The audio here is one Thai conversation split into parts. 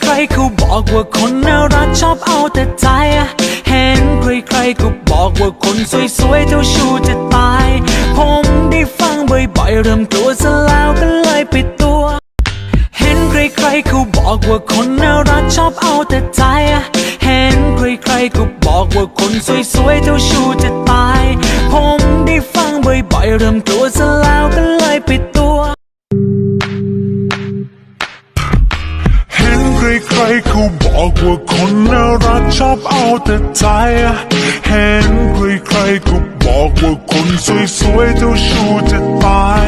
ใครๆเขาบอกว่าคนน่ารักชอบเอาแต่ใจ เห็นใครๆก็บอกว่าคนสวยๆเจ้าชู้จะตาย ผมได้ฟังบ่อยๆเริ่มกลัวซะแล้วก็เลยปิดตัว เห็นใครๆเขาบอกว่าคนน่ารักชอบเอาแต่ใจ เห็นใครๆก็บอกว่าคนสวยๆเจ้าชู้จะตาย ผมได้ฟังบ่อยๆเริ่มกลัวซะแล้วก็เลยปิดตัว เขาบอกว่าคนน่ารักชอบเอาแต่ใจ เห็นใครๆก็บอกว่าคนสวยๆเจ้าชู้จะตาย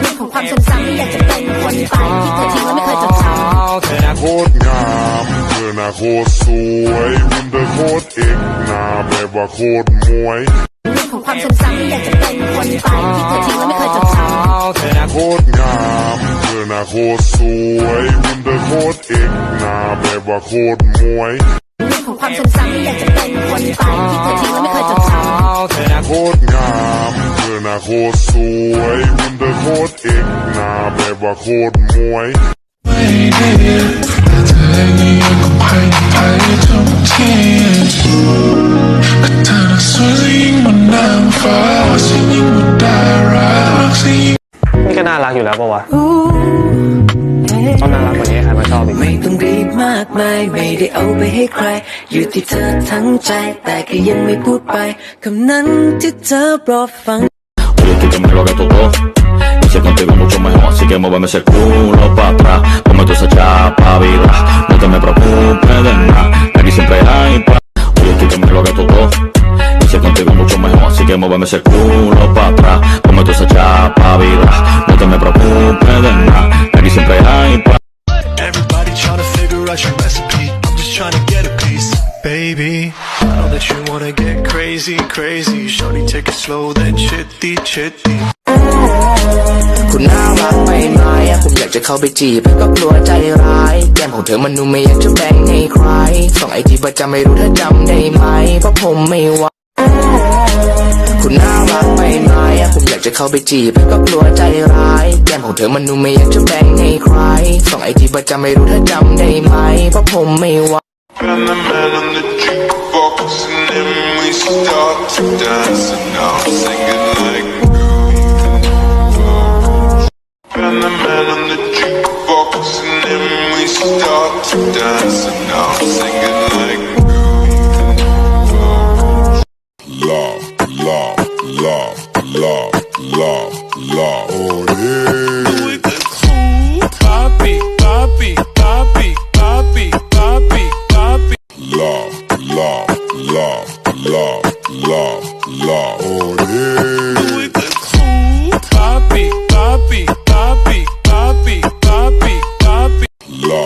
เรื่องของความทรงจำที่อยากจะเป็นคนไปที่เธอทิ้งแล้วไม่เคยจดจำเธอน่าโคตรงามเธอน่ะโคตรสวยหุ่นเธอโคตรเอกหน้าแบบว่าโคตรมวยเรื่องของความทรงจำที่อยากจะเป็นคนไปที่เธอทิ้งแล้วไม่เคยจดจำเธอน่าโคตรงามเธอ น่ะโคตรสวยหุ่นเธอโคตรเอกนาแบบว่าโคตรมวยเรื่องของความทรงจำที่อยากจะเป็นคนไปที่เธอทิ้งแล้วไม่เคยจดจำเธอน่าโคตรงามเธอน่ะโคตรสวยหุ่นเธอโคตรเอกนาแบบว่าโคตรมวยก็เธอสวยยิ่งกว่านางฟ้า นี่ก็น่ารักอยู่แล้วปะวะต้องน่ารักกว่านี้ใครมาชอบอีกไม่ต้องรีบมากมายไม่ได้เอาไปให้ใคร อยู่ที่เธอทั้งใจ แต่ก็ยังไม่พูดไปคำนั้นที่เธอรอฟัง Oye, tú que me lo hagas todo. Hice contigo mucho mejor, así que muéveme ese culo pa' atrás. Ponme toda esa chapa, vida. No te me preocupes de nada, aquí siempre hay pa'. Oye, tú que me lo hagas todo. Hice contigo mucho mejor, así que muéveme ese culo trying to get a piece, baby. I know that you wanna get crazy, crazy. Shorty, take it slow, then chitty, chitty. คุณน่ารักไปไหมอะผมอยากจะเข้าไปจีบแต่ก็กลัวใจร้ายแก้มของเธอมันดูไม่อยากจะแบ่งให้ใครส่งไอจีประจำไม่รู้เธอจำได้ไหมเพราะผมไม่ว่าคุณน่ารักไปไหมอะผมอยากจะเข้าไปจีบแต่ก็กลัวใจร้ายแก้มของเธอมันดูไม่อยากจะแบ่งให้ใครส่งไอจีประจำไม่รู้เธอจำได้ไหมเพราะผมไม่ว่า and the man on the jukebox, and then we start to dance, and I'm singing like And the man on the jukebox, and then we start to dance, and I'm singing like Love, love, love. la oré. Uy, cool. Papi, papi, papi, papi, papi, papi. La,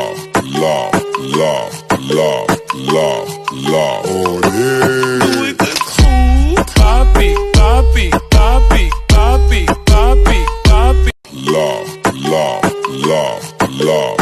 la, la, la, la, la oré. Uy, qué cool. Papi, papi, papi, papi, papi, papi. La, la, la, la.